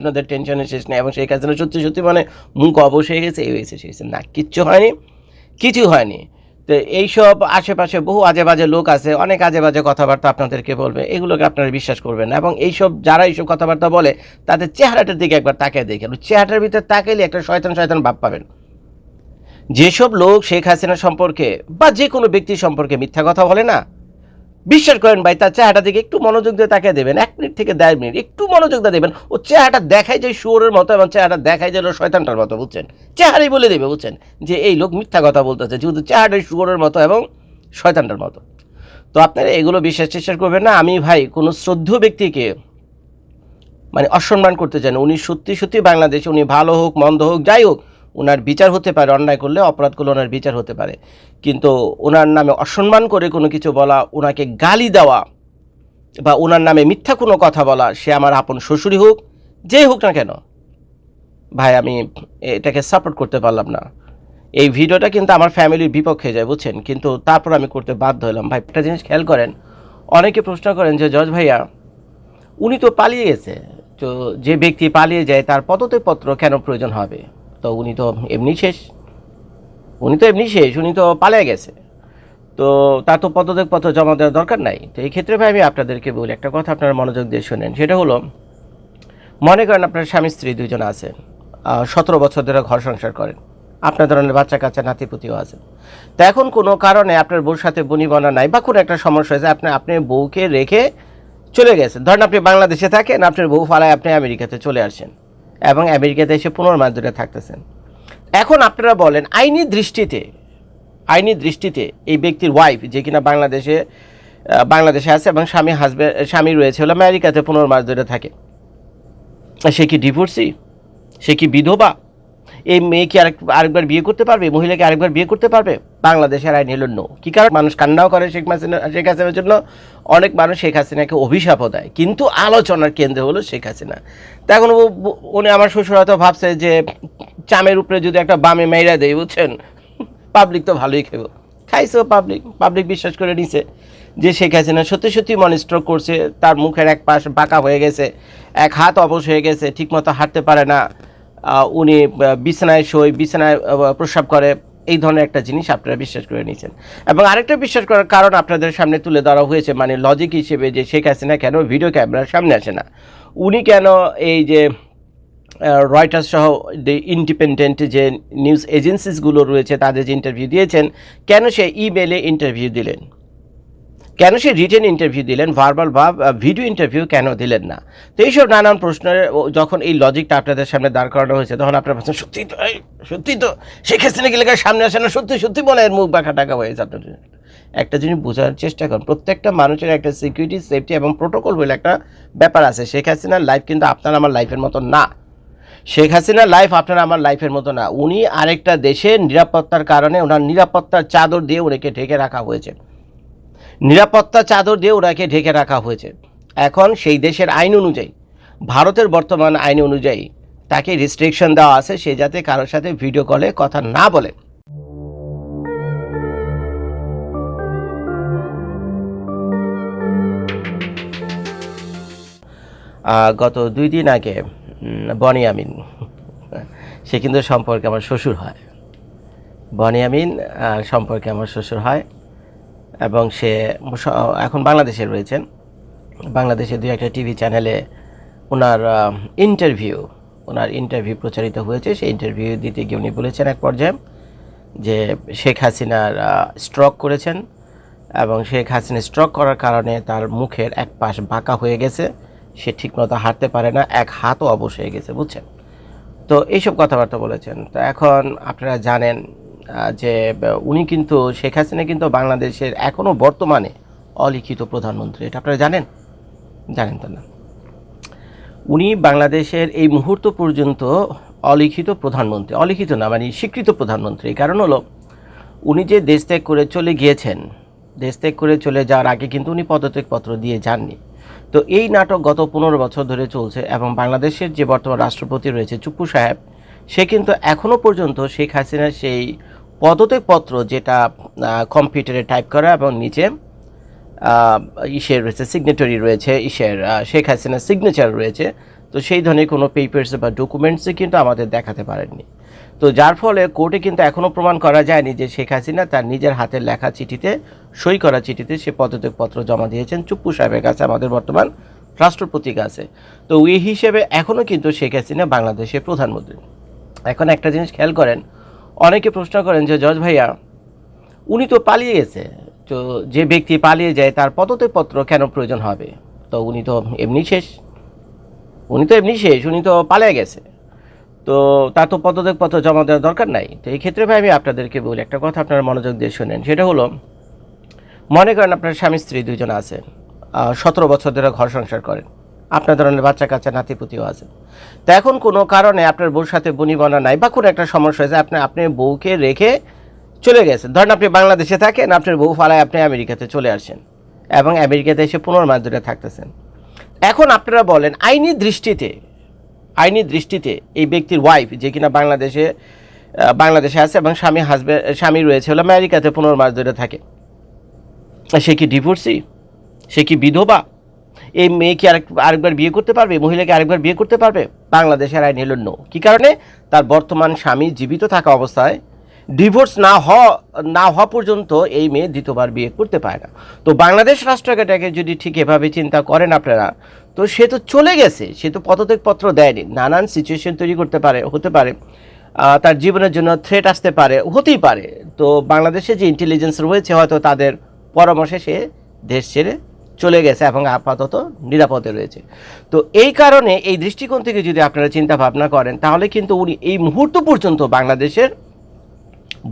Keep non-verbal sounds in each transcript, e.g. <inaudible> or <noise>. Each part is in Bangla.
আপনাদের টেনশনের শেষ নেই। এবং সেই কাজে সত্যি সত্যি মানে মুখ অবশ হয়ে গেছে, এই হয়েছে, সেই। না, কিচ্ছু হয়নি, কিছু হয়নি। তো এইসব আশেপাশে বহু আজে বাজে লোক আছে, অনেক আজে বাজে কথাবার্তা আপনাদেরকে বলবে, এগুলোকে আপনারা বিশ্বাস করবেন না। এবং এইসব, যারা এইসব কথাবার্তা বলে, তাদের চেহারাটার দিকে একবার তাকিয়ে দেখেন। চেহারাটার ভিতরে তাকাইলে একটা শয়তান শয়তান ভাব পাবেন। যেসব লোক শেখ হাসিনা সম্পর্কে বা যে কোনো ব্যক্তি সম্পর্কে মিথ্যা কথা বলে না বিশ্বাস করেন ভাই, তার চেহারাটা দিকে একটু মনোযোগ দিয়ে তাকিয়ে দেবেন, এক মিনিট থেকে দেড় মিনিট একটু মনোযোগ দিয়ে দেবেন, ও চেহারাটা দেখায় যে শুয়োরের মতো এবং চেহারাটা দেখায় যে শয়তানটার মতো, বুঝছেন? চেহারাই বলে দেবে, বুঝছেন? যে এই লোক মিথ্যা কথা বলতেছে, যেহেতু চেহারাটাই শুয়োরের মতো এবং শয়তানটার মতো। তো আপনারা এগুলো বিশ্বাস চেষ্টা করবেন না, আমি ভাই কোনো শ্রদ্ধ ব্যক্তিকে মানে অসম্মান করতে চান উনি সত্যি সত্যি বাংলাদেশে, উনি ভালো হোক, মন্দ হোক, যাই হোক ওনার বিচার হতে পারে, অন্যায় করলে অপরাধ করলে ওনার বিচার হতে পারে। কিন্তু ওনার নামে অসম্মান করে কোনো কিছু বলা ওনাকে গালি দেওয়া বা ওনার নামে মিথ্যা কোনো কথা বলা, সে আমার আপন শ্বশুরই হোক, যেই হোক না কেন, ভাই, আমি এটাকে সাপোর্ট করতে পারলাম না। এই ভিডিওটা কিন্তু আমার ফ্যামিলির বিপক্ষে যায়, বুঝছেন? কিন্তু তারপর আমি করতে বাধ্য হলাম। ভাই, একটা জিনিস খেয়াল করেন, অনেকে প্রশ্ন করেন যে, জজ ভাইয়া, উনি তো পালিয়ে গেছে। তো যে ব্যক্তি পালিয়ে যায়, তার পদত্যাগপত্র কেন প্রয়োজন হবে? তো উনি তো এমনি শেষ। উনি তো এমনি শেষ, উনি তো পালিয়ে গেছে। তো তার তো পদত্যাগপত্র জমা দেওয়ার দরকার নাই। তো এই ক্ষেত্রে ভাই আমি আপনাদেরকে বলি একটা কথা আপনারা মনোযোগ দিয়ে শোনেন। সেটা হলো, মনে করেন আপনার স্বামী, স্ত্রী দুজন আছেন সতেরো বছর ধরে ঘর সংসার করেন। আপনার ধরনের বাচ্চা কাচ্চা নাতিপুতিও আছে। তো এখন কোনো কারণে আপনার বউর সাথে বনিবনা নাই বা কোনো একটা সমস্যা হয়েছে, আপনি আপনি বউকে রেখে চলে গেছেন। ধরেন আপনি বাংলাদেশে থাকেন, আপনার বউ ফালায় আপনি আমেরিকাতে চলে আসছেন। এবং আমেরিকাতে এসে পনেরো মাস ধরে থাকতেছেন। এখন আপনারা বলেন, আইনি দৃষ্টিতে আইনি দৃষ্টিতে এই ব্যক্তির ওয়াইফ যে কিনা বাংলাদেশে বাংলাদেশে আছে এবং স্বামী হাজব্যান্ড স্বামী রয়েছে, হলো আমেরিকাতে পনেরো মাস ধরে থাকে। সে কি ডিভোর্সি সে কি বিধবা? এই মেয়ে কি আরেক, আরেকবার বিয়ে করতে পারবে? মহিলাকে আরেকবার বিয়ে করতে পারবে? বাংলাদেশের আইন হলো নো। কি কারণ? মানুষ কান্নাও করে শেখ হাসিনা, শেখ হাসিনার জন্য। অনেক মানুষ শেখ হাসিনাকে অভিশাপও দেয়। কিন্তু আলোচনার কেন্দ্র হলো শেখ হাসিনা। তা এখন উনি আমার শ্বশুর হয়তো ভাবছে যে, চামের উপরে যদি একটা বামে মেয়েরা দেয়, বুঝছেন? পাবলিক তো ভালোই খেব খাইছেও পাবলিক। পাবলিক বিশ্বাস করে নিছে যে শেখ হাসিনা সত্যি সত্যি মনে স্ট্রোক করছে। তার মুখের এক পাশ বাঁকা হয়ে গেছে। এক হাত অবশ হয়ে গেছে। ঠিকমতো হাঁটতে পারে না। উনি বিছানায় শোয়, বিছানায় প্রস্রাব করে, এই ধরনের একটা জিনিস আপনারা বিশ্বাস করে নিয়েছেন। এবং আরেকটা বিশ্বাস করার কারণ আপনাদের সামনে তুলে ধরা হয়েছে মানে লজিক হিসেবে যে শেখ হাসিনা কেন ভিডিও ক্যামেরার সামনে আসে না। উনি কেন এই যে রয়টার্স সহ যে ইন্ডিপেন্ডেন্ট যে নিউজ এজেন্সিসগুলো রয়েছে, তাদের যে ইন্টারভিউ দিয়েছেন, কেন সে ইমেলে ইন্টারভিউ দিলেন? কেন সে রিটেন ইন্টারভিউ দিলেন? ভার্বাল বা ভিডিও ইন্টারভিউ কেন দিলেন না? তো এইসব নানান প্রশ্নের যখন এই লজিকটা আপনাদের সামনে দাঁড় করানো হয়েছে, তখন আপনার ভাবছেন সত্যি তো সত্যি তো, শেখ হাসিনা গেলে সামনে আসে না? সত্যি সত্যি বলে এর মুখ বাঁকা টাকা হয়েছে আপনাদের। একটা জিনিস বোঝার চেষ্টা করুন, প্রত্যেকটা মানুষের একটা সিকিউরিটি সেফটি এবং প্রোটোকল বলে একটা ব্যাপার আছে। শেখ হাসিনার লাইফ কিন্তু আপনার আমার লাইফের মতো না। শেখ হাসিনার লাইফ আপনার আমার লাইফের মতো না। উনি আরেকটা দেশের নিরাপত্তার কারণে ওনার নিরাপত্তার চাদর দিয়ে ওনাকে ঢেকে রাখা হয়েছে। নিরাপত্তা চাদর দিয়ে ওনাকে ঢেকে রাখা হয়েছে। এখন সেই দেশের আইন অনুযায়ী, ভারতের বর্তমান আইন অনুযায়ী তাকে রেস্ট্রিকশন দেওয়া আছে, সে যাতে কারোর সাথে ভিডিও কলে কথা না বলে। গত দুই দিন আগে বনি আমিন, সে কিন্তু সম্পর্কে আমার শ্বশুর হয়। বনি আমিন সম্পর্কে আমার শ্বশুর হয়। এবং সে এখন বাংলাদেশে রয়েছেন। বাংলাদেশে দুই একটা টিভি চ্যানেলে ওনার ইন্টারভিউ ওনার ইন্টারভিউ প্রচারিত হয়েছে। সেই ইন্টারভিউ দিতে গিয়ে উনি বলেছেন এক পর্যায়ে যে শেখ হাসিনার স্ট্রোক করেছেন এবং শেখ হাসিনা স্ট্রোক করার কারণে তার মুখের এক পাশ বাঁকা হয়ে গেছে। সে ঠিকমতো হাঁটতে পারে না, এক হাতও অবশ হয়ে গেছে, বুঝছেন? তো এইসব কথাবার্তা বলেছেন। তো এখন আপনারা জানেন যে উনি কিন্তু শেখ হাসিনা কিন্তু বাংলাদেশের এখনও বর্তমানে অলিখিত প্রধানমন্ত্রী। এটা আপনারা জানেন? জানেন তো না। উনি বাংলাদেশের এই মুহূর্ত পর্যন্ত অলিখিত প্রধানমন্ত্রী। অলিখিত না মানে স্বীকৃত প্রধানমন্ত্রী। কারণ হলো, উনি যে দেশ ত্যাগ করে চলে গিয়েছেন, দেশ ত্যাগ করে চলে যাওয়ার আগে কিন্তু উনি পদত্যাগপত্র দিয়ে যাননি। তো এই নাটক গত পনেরো বছর ধরে চলছে এবং বাংলাদেশের যে বর্তমান রাষ্ট্রপতি রয়েছে চুপ্পু সাহেব, সে কিন্তু এখনও পর্যন্ত শেখ হাসিনার সেই পদত্যাগপত্র যেটা কম্পিউটারে টাইপ করা এবং নিচে ইসের রয়েছে সিগনেটরি রয়েছে, ইসের শেখ হাসিনার সিগনেচার রয়েছে। তো সেই ধরনের কোনো পেপার্স বা ডকুমেন্টসই কিন্তু আমাদের দেখাতে পারেননি। তো যার ফলে কোর্টে কিন্তু এখনও প্রমাণ করা যায়নি যে শেখ হাসিনা তার নিজের হাতের লেখা চিঠিতে, সই করা চিঠিতে সে পদত্যাগপত্র জমা দিয়েছেন। চুপ্পু সাহেবের কাছে আমাদের বর্তমান রাষ্ট্রপতির কাছে। তো ওই হিসেবে এখনও কিন্তু শেখ হাসিনা বাংলাদেশের প্রধানমন্ত্রী। এখন একটা জিনিস খেয়াল করেন অনেকে প্রশ্ন করেন যে, জজ ভাইয়া, উনি তো পালিয়ে গেছে। তো যে ব্যক্তি পালিয়ে যায়, তার পদত্যাগপত্র কেন প্রয়োজন হবে? তো উনি তো এমনি শেষ। উনি তো এমনি শেষ, উনি তো পালিয়ে গেছে। তো তার তো পদত্যাগপত্র জমা দেওয়ার দরকার নাই। তো এই ক্ষেত্রে ভাই, আমি আপনাদেরকে বলি একটা কথা, আপনারা মনোযোগ দিয়ে শোনেন। সেটা হলো, মনে করেন আপনার স্বামী স্ত্রী দুজন আছেন সতেরো বছর ধরে ঘর সংসার করেন। আপনার ধরনের বাচ্চা কাচ্চা নাতিপুতিও আছে। তো এখন কোনো কারণে আপনার বউর সাথে বনিবনা নাই বা কোনো একটা সমস্যা হয়েছে, আপনি আপনি বউকে রেখে চলে গেছেন। ধরেন আপনি বাংলাদেশে থাকেন, আপনার বউ ফালায় আপনি আমেরিকাতে চলে আসছেন এবং আমেরিকাতে এসে পনেরো মাস ধরে থাকতেছেন। এখন আপনারা বলেন, আইনি দৃষ্টিতে আইনি দৃষ্টিতে এই ব্যক্তির ওয়াইফ যে কিনা বাংলাদেশে বাংলাদেশে আছে এবং স্বামী হাজব্যান্ড স্বামী রয়েছে, হলো আমেরিকাতে পনেরো মাস ধরে থাকে। সে কি ডিভোর্সি সে কি বিধবা? এই মেয়ে কি আরেক আরেকবার বিয়ে করতে পারবে, মহিলাকে আরেকবার বিয়ে করতে পারবে? বাংলাদেশের আইন হলো নো। কী কারণে? তার বর্তমান স্বামী জীবিত থাকা অবস্থায় ডিভোর্স না হওয়া না হওয়া পর্যন্ত এই মেয়ে দ্বিতীয়বার বিয়ে করতে পারে না। তো বাংলাদেশ রাষ্ট্রটাকে যদি ঠিক এভাবে চিন্তা করেন আপনারা, তো সে তো চলে গেছে, সে তো পদত্যাগপত্র দেয়নি। নানান সিচুয়েশন তৈরি করতে পারে, হতে পারে। তার জীবনের জন্য থ্রেট আসতে পারে, হতেই পারে। তো বাংলাদেশে যে ইন্টেলিজেন্স রয়েছে, হয়তো তাদের পরামর্শে সে দেশ ছেড়ে চলে গেছে এবং আপাতত নিরাপদে রয়েছে। তো এই কারণে এই দৃষ্টিকোণ থেকে যদি আপনারা চিন্তা ভাবনা করেন, তাহলে কিন্তু উনি এই মুহূর্ত পর্যন্ত বাংলাদেশের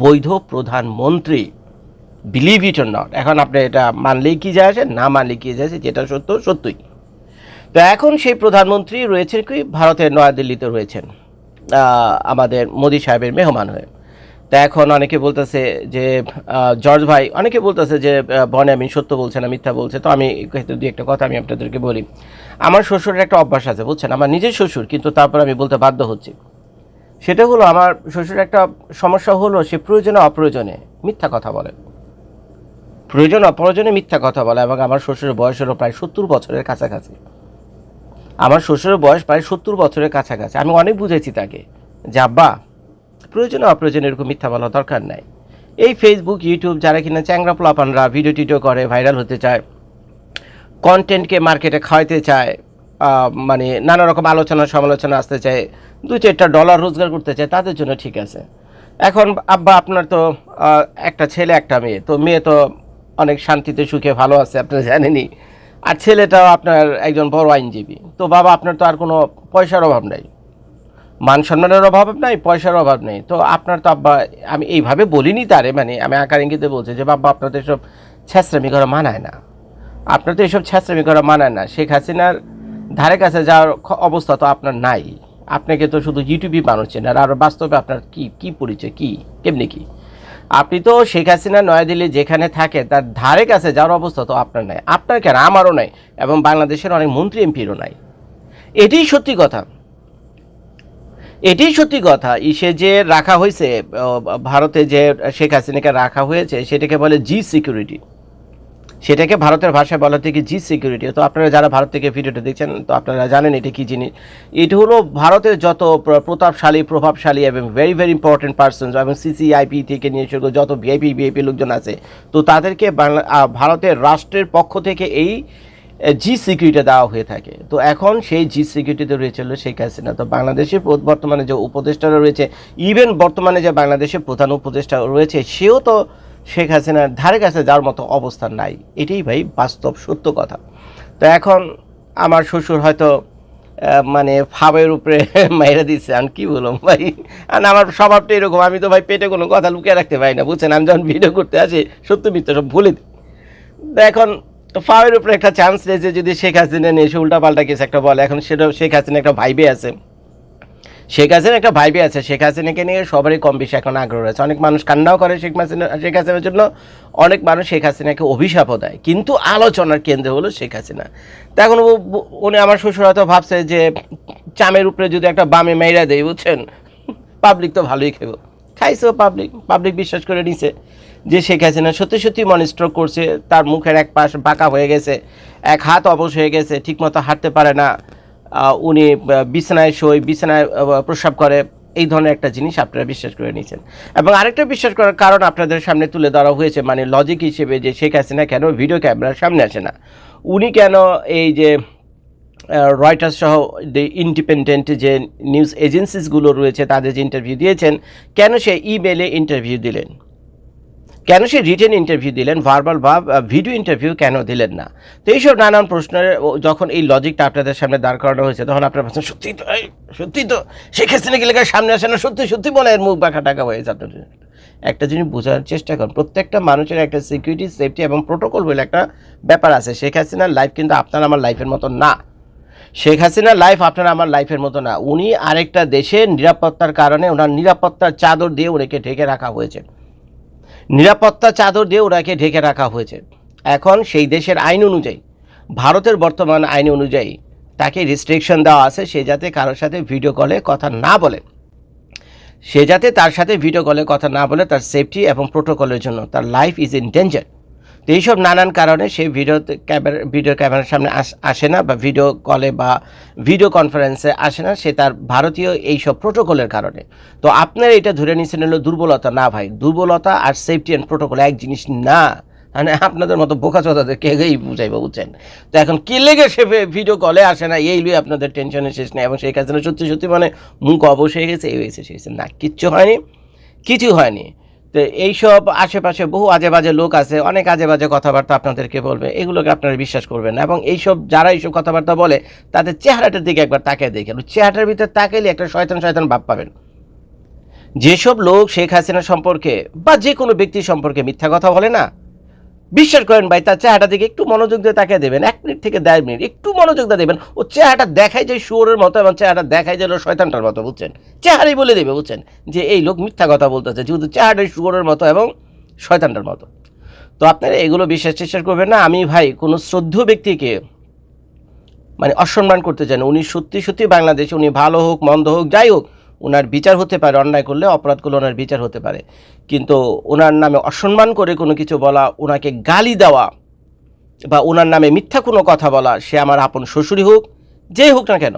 বৈধ প্রধানমন্ত্রী বিলিভ ইট অর নট এখন আপনি এটা মানলেই কি যায় আসে, না মানলেই কি যায় আসে, যেটা সত্য, সত্যই। তো এখন সেই প্রধানমন্ত্রী রয়েছেন কি? ভারতের নয়াদিল্লিতে রয়েছেন আমাদের মোদি সাহেবের মেহমান হয়ে। তা এখন অনেকে বলতেছে যে জর্জ ভাই, অনেকে বলতেছে যে বনে আমি সত্য বলছে না, মিথ্যা বলছে। তো আমি ক্ষেত্রে একটা কথা আমি আপনাদেরকে বলি। আমার শ্বশুরের একটা অভ্যাস আছে, বুঝছেন? আমার নিজের শ্বশুর, কিন্তু তারপর আমি বলতে বাধ্য হচ্ছি। সেটা হলো আমার শ্বশুর একটা সমস্যা হলো, সে প্রয়োজনে অপ্রয়োজনে মিথ্যা কথা বলে। প্রয়োজন অপ্রয়োজনে মিথ্যা কথা বলে এবং আমার শ্বশুরের বয়স হলো প্রায় সত্তর বছরের কাছাকাছি। আমার শ্বশুরের বয়স প্রায় সত্তর বছরের কাছাকাছি। আমি অনেক বুঝেছি তাকে যে, আব্বা প্রয়োজনে, অপ্রয়োজনে এরকম মিথ্যা বলা দরকার নাই। এই ফেসবুক ইউটিউব যারা কিনা চ্যাংরা পোলাপানরা ভিডিও টিডিও করে ভাইরাল হতে চায় কন্টেন্টকে মার্কেটে খাওয়াইতে চায় মানে নানা রকম আলোচনা, সমালোচনা আসতে চায়, দু চারটা ডলার রোজগার করতে চায়, তাদের জন্য ঠিক আছে। এখন আব্বা, আপনার তো একটা ছেলে, একটা মেয়ে, তো মেয়ে তো অনেক শান্তিতে, সুখে, ভালো আছে, আপনারা জানেনই। আর ছেলেটাও আপনার একজন বড় আইনজীবী, তো বাবা, আপনার তো আর কোনো পয়সার অভাব নাই। মান সম্মানের অভাব নাই, পয়সার অভাব নেই। তো আপনার তো আব্বা, আমি এইভাবে বলিনি তারে মানে আমি আকার ইঙ্গিতে বলছি যে, বাবা, আপনার তো এসব ছ্যাঁচড়ামি করা মানায় না। আপনার তো এসব ছ্যাঁচড়ামি করা মানায় না। শেখ হাসিনার ধারে কাছে যাওয়ার অবস্থা তো আপনার নাই। আপনাকে তো শুধু ইউটিউবই মানুষ চেনে আর বাস্তবে আপনার কি কি পরিচয়, কি, কেমনি কি? আপনি তো শেখ হাসিনা নয়াদিল্লি যেখানে থাকে, তার ধারে কাছে যাওয়ার অবস্থা তো আপনার নাই। আপনার কেন? আমারও নাই। এবং বাংলাদেশের অনেক মন্ত্রী এমপিরও নাই। এটাই সত্যি কথা। এটাই সত্যি কথা। ইসে যে রাখা হয়েছে ভারতে যে শেখ হাসিনাকে রাখা হয়েছে, সেটাকে বলে জি সিকিউরিটি। সেটাকে ভারতের ভাষায় বলা থেকে জি সিকিউরিটি। তো আপনারা যারা ভারত থেকে ভিডিওটা দেখছেন, তো আপনারা জানেন এটা কী জিনিস। এটা হলো ভারতের যত প্রতাপশালী, প্রভাবশালী এবং ভেরি ভেরি ইম্পর্টেন্ট পার্সন এবং সিসিআইপি থেকে নিয়ে শুরু যত ভিআইপি ভিআইপি লোকজন আছে, তো তাদেরকে ভারতের রাষ্ট্রের পক্ষ থেকে এই জি সিকিউরিটি দেওয়া হয়ে থাকে। তো এখন সেই জি সিকিউরিটিতে রয়েছে হলো শেখ হাসিনা। তো বাংলাদেশের বর্তমানে যে উপদেষ্টারা রয়েছে ইভেন বর্তমানে যে বাংলাদেশের প্রধান উপদেষ্টা রয়েছে, সেও তো শেখ হাসিনার ধারে কাছে যাওয়ার মতো অবস্থান নাই। এটাই ভাই বাস্তব সত্য কথা। তো এখন আমার শ্বশুর হয়তো মানে ফাবের উপরে <laughs> মাইরা দিচ্ছে আমি কি বললাম ভাই? আর আমার স্বভাবটা এরকম। আমি তো ভাই পেটে কোনো কথা লুকিয়ে রাখতে পারি না, বুঝছেন? আমি যখন ভিডিও করতে আসি, সত্য মিথ্যা সব ভুলে দিই। তো ফাওয়ের উপরে একটা চান্স রয়েছে যদি শেখ হাসিনা নিয়ে এসে উল্টাপাল্টা কিছু একটা বলে। এখন সেটা শেখ হাসিনা একটা ভাইবে আছে। শেখ হাসিনা একটা ভাইবে আছে। শেখ হাসিনাকে নিয়ে সবারই কম বেশি এখন আগ্রহ রয়েছে। অনেক মানুষ কান্নাও করে শেখ হাসিনা, শেখ হাসিনার জন্য। অনেক মানুষ শেখ হাসিনাকে অভিশাপও দেয়। কিন্তু আলোচনার কেন্দ্র হলো শেখ হাসিনা। তা এখন উনি আমার শ্বশুর হয়তো ভাবছে যে চামের উপরে যদি একটা বামে মেয়েরা দেয়, বুঝছেন? পাবলিক তো ভালোই খেব। খাইছেও পাবলিক পাবলিক বিশ্বাস করে নিছে। যে শেখ হাসিনা সত্যি সত্যি মনে স্ট্রোক করছে, তার মুখের এক পাশ বাঁকা হয়ে গেছে, এক হাত অবশ হয়ে গেছে, ঠিকমতো হাঁটতে পারে না উনি বিছানায় শোয়, বিছানায় প্রস্রাব করে, এই ধরনের একটা জিনিস আপনারা বিশ্বাস করে নিয়েছেন। এবং আরেকটা বিশ্বাস করার কারণ আপনাদের সামনে তুলে ধরা হয়েছে মানে লজিক হিসেবে যে শেখ হাসিনা কেন ভিডিও ক্যামেরার সামনে আসে না। উনি কেন এই যে রয়টার্স সহ যে ইন্ডিপেন্ডেন্ট যে নিউজ এজেন্সিসগুলো রয়েছে, তাদের যে ইন্টারভিউ দিয়েছেন, কেন সে ইমেলে ইন্টারভিউ দিলেন? কেন সে রিটেন ইন্টারভিউ দিলেন? ভার্বাল বা ভিডিও ইন্টারভিউ কেন দিলেন না? তো এইসব নানান প্রশ্নের যখন এই লজিকটা আপনাদের সামনে দাঁড় করানো হয়েছে, তখন আপনার ভাবছেন সত্যি তো সত্যি তো শেখ হাসিনা গেলে সামনে আসে না? সত্যি সত্যি বলে এর মুখ বাঁকা টাকা হয়েছে আপনাদের। একটা জিনিস বোঝার চেষ্টা করুন। প্রত্যেকটা মানুষের একটা সিকিউরিটি সেফটি এবং প্রোটোকল বলে একটা ব্যাপার আছে। শেখ হাসিনার লাইফ কিন্তু আপনার আমার লাইফের মতো না। শেখ হাসিনার লাইফ আপনার আমার লাইফের মতো না। উনি আরেকটা দেশের নিরাপত্তার কারণে ওনার নিরাপত্তার চাদর দিয়ে ওনাকে ঢেকে রাখা হয়েছে। নিরাপত্তা চাদর দিয়ে ওনাকে ঢেকে রাখা হয়েছে। এখন সেই দেশের আইন অনুযায়ী, ভারতের বর্তমান আইন অনুযায়ী তাকে রেস্ট্রিকশন দেওয়া আছে, সে যাতে কারোর সাথে ভিডিও কলে কথা না বলে। সে যাতে তার সাথে ভিডিও কলে কথা না বলে, তার সেফটি এবং প্রোটোকলের জন্য, তার লাইফ ইজ ইন ডেঞ্জার তো এইসব নানান কারণে সে ভিডিও ক্যামেরা ভিডিও ক্যামেরার সামনে আস- না বা ভিডিও কলে বা ভিডিও কনফারেন্সে আসে না, সে তার ভারতীয় এইসব প্রোটোকলের কারণে। তো আপনারা এটা ধরে নিয়েছেন হলো দুর্বলতা। না ভাই, দুর্বলতা আর সেফটি অ্যান্ড প্রোটোকল এক জিনিস না। মানে আপনাদের মতো বোকা চোদাদের গেই বুঝাইব বুঝছেন? তো এখন কি লেগে সে ভিডিও কলে আসে না, এই লুই আপনাদের টেনশনের শেষ নেই। এবং সেই কাজটা সত্যি সত্যি মানে মুখ অবশ হয়ে গেছে, এই হয়েছে হয়েছে। না, কিচ্ছু হয়নি। কিছু হয়নি। তো এইসব আশেপাশে বহু আজে বাজে লোক আছে, অনেক আজে বাজে কথাবার্তা আপনাদেরকে বলবে, এগুলোকে আপনারা বিশ্বাস করবেন না। এবং এইসব, যারা এইসব কথাবার্তা বলে, তাদের চেহারাটার দিকে একবার তাকিয়ে দেখেন। চেহারাটার ভিতরে তাকাইলে একটা শয়তান শয়তান ভাব পাবেন। যেসব লোক শেখ হাসিনা সম্পর্কে বা যে কোনো ব্যক্তি সম্পর্কে মিথ্যা কথা বলে না বিশ্বাস করেন ভাই, তার চেহারাটা দিকে একটু মনোযোগ দিয়ে তাকিয়ে দেবেন, এক মিনিট থেকে দেড় মিনিট, একটু মনোযোগ দিয়ে দেবেন, ও চেহারাটা দেখায় যে শুয়োরের মতো এবং চেহারাটা দেখায় যে শয়তানটার মতো, বুঝছেন? চেহারাই বলে দেবে, বুঝছেন? যে এই লোক মিথ্যা কথা বলতেছে, যেহেতু চেহারাটাই শুয়োরের মতো এবং শয়তানটার মতো। তো আপনারা এগুলো বিশ্বাস চেষ্টা করবেন না, আমি ভাই কোনো শ্রদ্ধেয় ব্যক্তিকে মানে অসম্মান করতে চান। উনি সত্যি সত্যি বাংলাদেশে, উনি ভালো হোক, মন্দ হোক, যাই হোক ওনার বিচার হতে পারে, অন্যায় করলে অপরাধ করলে ওনার বিচার হতে পারে। কিন্তু ওনার নামে অসম্মান করে কোনো কিছু বলা ওনাকে গালি দেওয়া বা ওনার নামে মিথ্যা কোনো কথা বলা, সে আমার আপন শ্বশুরই হোক যেই হোক না কেন,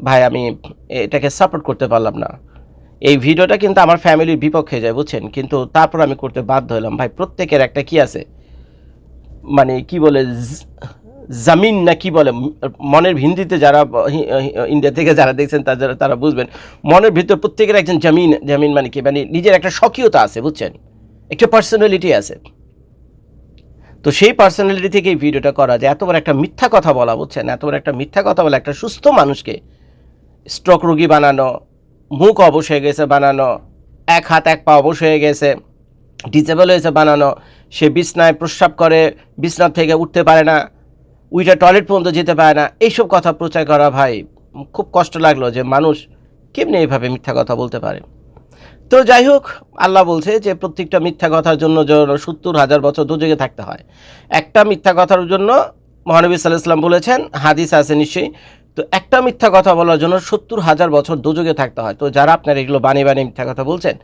ভাই, আমি এটাকে সাপোর্ট করতে পারলাম না। এই ভিডিওটা কিন্তু আমার ফ্যামিলির বিপক্ষে যায়, বুঝছেন? কিন্তু তারপর আমি করতে বাধ্য হলাম। ভাই, প্রত্যেকের একটা কি আছে? মানে কি বলে জামিন না কি বলে? মনের হিন্দিতে যারা ইন্ডিয়া থেকে যারা দেখছেন, তারা তারা বুঝবেন। মনের ভিতর প্রত্যেকের একজন জামিন জামিন মানে কি? মানে নিজের একটা স্বকীয়তা আছে, বুঝছেন? একটা পার্সোনালিটি আছে। তো সেই পার্সোনালিটি থেকে এই ভিডিওটা করা যায়। এত বড় একটা মিথ্যা কথা বলা, বুঝছেন? এত বড় একটা মিথ্যা কথা বলা, একটা সুস্থ মানুষকে স্ট্রোক রোগী বানানো, মুখ অবশ হয়ে গেছে বানানো, এক হাত, এক পা অবশ হয়ে গেছে ডিসেবল হয়েছে বানানো, সে বিছনায় প্রস্রাব করে বিছনার থেকে উঠতে পারে না উইটা টয়লেট পর্যন্ত যেতে পারে না। এইসব কথা প্রচার করা ভাই, খুব কষ্ট লাগল যে মানুষ কেমনি এইভাবে মিথ্যা কথা বলতে পারে। তো যাই হোক, আল্লাহ বলছে যে প্রত্যেকটা মিথ্যা কথার জন্য সত্তর হাজার বছর দুযোগে থাকতে হয়। একটা মিথ্যা কথার জন্য মহানবী ইসলাম বলেছেন, হাদিস আছে নিশ্চয়ই, তো একটা মিথ্যা কথা বলার জন্য সত্তর হাজার বছর দুযোগে থাকতে হয়। তো যারা আপনার এগুলো বানিয়ে বানিয়ে মিথ্যা কথা বলছেন,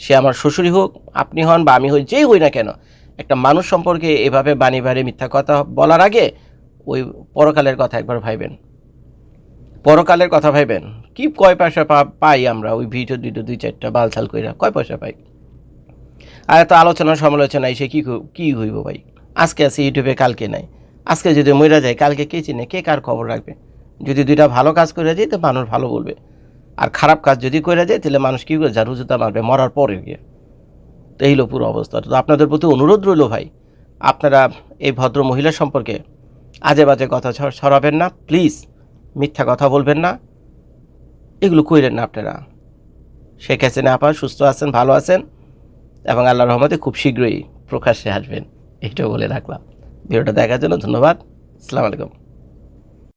সে আমার শ্বশুরই হোক, আপনি হন বা আমি হই, যেই হই না কেন, একটা মানুষ সম্পর্কে এভাবে বানিয়ে বানিয়ে মিথ্যা কথা বলার আগে ওই পরকালের কথা একবার ভাইবেন। পরকালের কথা ভাইবেন। কি কয় পয়সা পাই আমরা? ওই ভিডিও দুটো দুই চারটা বালছাল কইরা কয় পয়সা পাই? আর এত আলোচনা সমালোচনা এসে কী ক- হইব ভাই? আজকে আছে ইউটিউবে, কালকে নাই। আজকে যদি মইরা যায়, কালকে কে চিনে? কে কার খবর রাখবে? যদি দুইটা ভালো কাজ করে যায়, তো মানুষ ভালো বলবে। আর খারাপ কাজ যদি করে যায়, তাহলে মানুষ কী করে ঝাড়ু জুতা মারবে, মরার পরে গিয়ে। তো এই হলো পুরো অবস্থা। তো আপনাদের প্রতি অনুরোধ রইল ভাই, আপনারা এই ভদ্র মহিলা সম্পর্কে আজে বাজে কথা ছড়াবেন না প্লিজ মিথ্যা কথা বলবেন না। এগুলো কইলেন না আপনারা। শেখ হাসিনা আপা সুস্থ আছেন, ভালো আছেন এবং আল্লাহ রহমতে খুব শীঘ্রই প্রকাশ্যে আসবেন। এইটাও বলে রাখলাম। ভিডিওটা দেখার জন্য ধন্যবাদ। আসসালামু আলাইকুম।